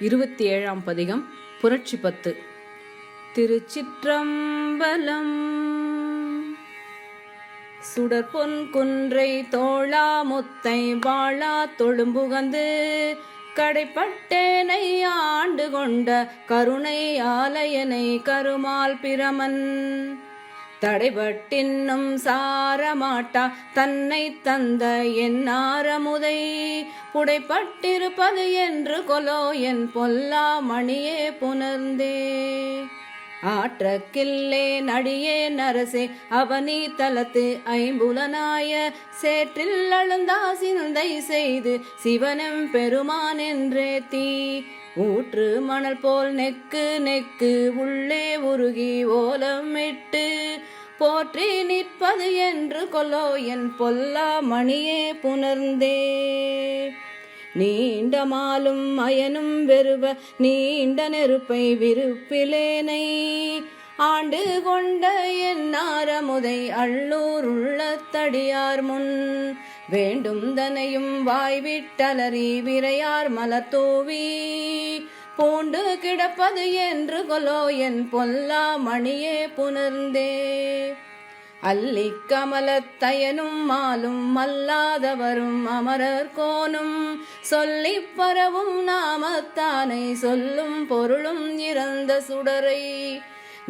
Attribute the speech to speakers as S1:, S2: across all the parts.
S1: இருபத்தி ஏழாம் பதிகம் புரட்சி பத்து. திருச்சிற்றம்பலம். சுடற்பொன் குன்றை தோளா முத்தை வாழா தொழும்புகந்து கடைப்பட்டேனை ஆண்டு கொண்ட கருணை ஆலயனை கருமால் பிரமன். தடைபட்டின்னும் சாரமாட்டா தன்னை தந்த என் ஆரமுதை. புடைப்பட்டிருப்பது என்று கொலோ என் பொல்லா மணியே புணர்ந்தே. ஆற்றக்கில்லே நடியே நரசே அவனி தலத்து ஐம்புலனாய சேற்றில் அழுந்தா சிந்தை செய்து சிவனம் பெருமான் என்றே தீ. ஊற்று மணல் போல் நெக்கு நெக்கு உள்ளே உருகி ஓலமிட்டு போற்றி நிற்பது என்று கொல்லோ என் பொல்லா மணியே புணர்ந்தே. நீண்ட மாலும் அயனும் வெறுவ நீண்ட நெருப்பை விருப்பிலேனை. ஆண்டு கொண்ட என் நாரமுதை அள்ளூர் உள்ளத்தடியார் முன். வேண்டும் தனையும் வாய்விட்டலறி விரையார் மலத்தோவி பூண்டு கிடப்பது என்று கொலோ என் பொல்லா மணியே புணர்ந்தே. அல்லி கமலத்தயனும் மாலும் மல்லாதவரும் அமரர் கோனும் சொல்லி பரவும் நாமத்தானை சொல்லும் பொருளும் இறந்த சுடரை.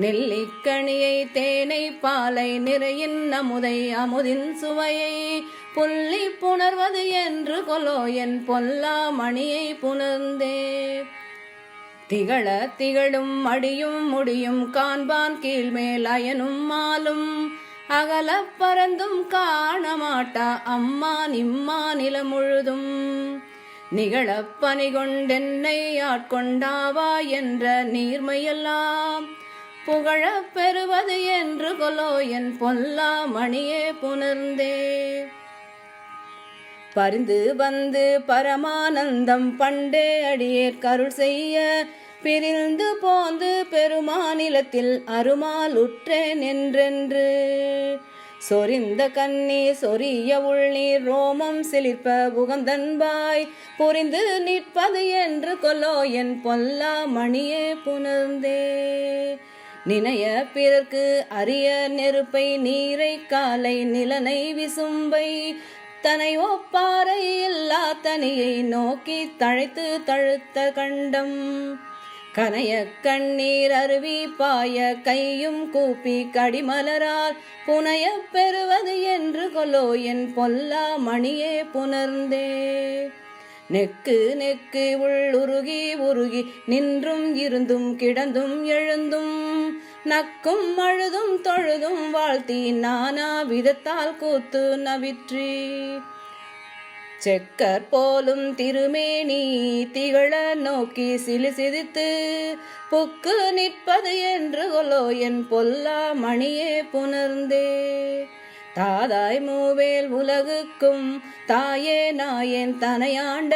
S1: நெல்லிக்கணியை தேனை பாலை நிறையின் அமுதை அமுதின் சுவையை. புள்ளி புணர்வது என்று கொலோ என் பொல்லா மணியை புணர்ந்தே. திகழ திகழும் அடியும் முடியும் காண்பான் கீழ்மேல் அயனும் மாலும் அகல பறந்தும் காண மாட்டா அம்மா நிம்மா நில முழுதும். நிகழப் பனி கொண்டென்னை ஆட்கொண்டாவா என்ற நீர்மையெல்லாம். புகழப் பெறுவது என்று கொலோ என் பொல்லா மணியே புணர்ந்தே. பரிந்து வந்து பரமானந்தம் பண்டே அடியேற் கருள் செய்ய பிரிந்து போந்து பெருமாநிலத்தில் அருமால் உற்றேன் என்றென்று சொரிந்த கண்ணீர் சொரிய உள்நீர் ரோமம் சிலிர்ப்ப புகந்தன்பாய் புரிந்து நிற்பது என்று கொல்லோ என் பொல்லா மணியே புணர்ந்தே. நினைய பிறர்க்கு அரிய நெருப்பை நீரை காலை நிலனை விசும்பை தனை ஒப்பாறை இல்லா தனியை நோக்கி தழைத்து தழுத்த கண்டம். கனைய கண்ணீர் அருவி பாய கையும் கூப்பி கடிமலரால் புனைய பெறுவது என்று கொலோ என் பொல்லா மணியே புணர்ந்தே. நெக்கு நெக்கு உள்ளுருகி உருகி நின்றும் இருந்தும் கிடந்தும் எழுந்தும் நக்கும் அழுதும் தொழுதும் வாழ்த்தி நானா விதத்தால் கூத்து நவிற்றி. செக்கர் போலும் திருமேனி திகழ நோக்கி சிலு சிதித்து புக்கு நிற்பது என்று கொலோ என் பொல்லா மணியே புணர்ந்தே. தாதாய் மூவேல் உலகுக்கும் தாயே நாயேன் தனையாண்ட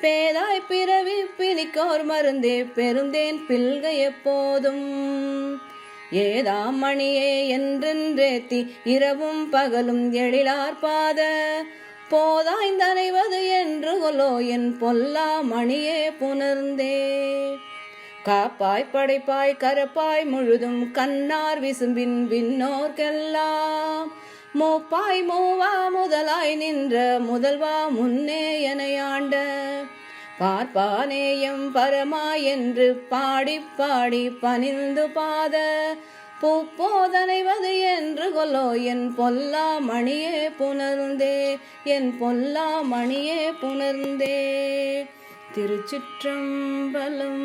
S1: பேதாய் பிறவி பிணிக்கோர் மருந்தே பெருந்தேன் பில்கை எப்போதும். ஏதாம் மணியே என்றென்றேத்தி இரவும் பகலும் எழிலார்பாத போதாய்ந்தனைவது என்று கொலோ என் பொல்லா மணியே புணர்ந்தே. காப்பாய் படைப்பாய் கரப்பாய் முழுதும் கண்ணார் விசும்பின் விண்ணோர்க்கெல்லாம். மூப்பாய் மூவா முதலாய் நின்ற முதல்வா முன்னே எனையாண்ட பார்ப்பானேயம் பரமா என்று பாடி பாடி பணிந்து பாத பூப்போதனைவது என்று கொல்லோ என் பொல்லா மணியே புணர்ந்தே என் பொல்லா மணியே புணர்ந்தே. திருச்சிற்றம்பலம்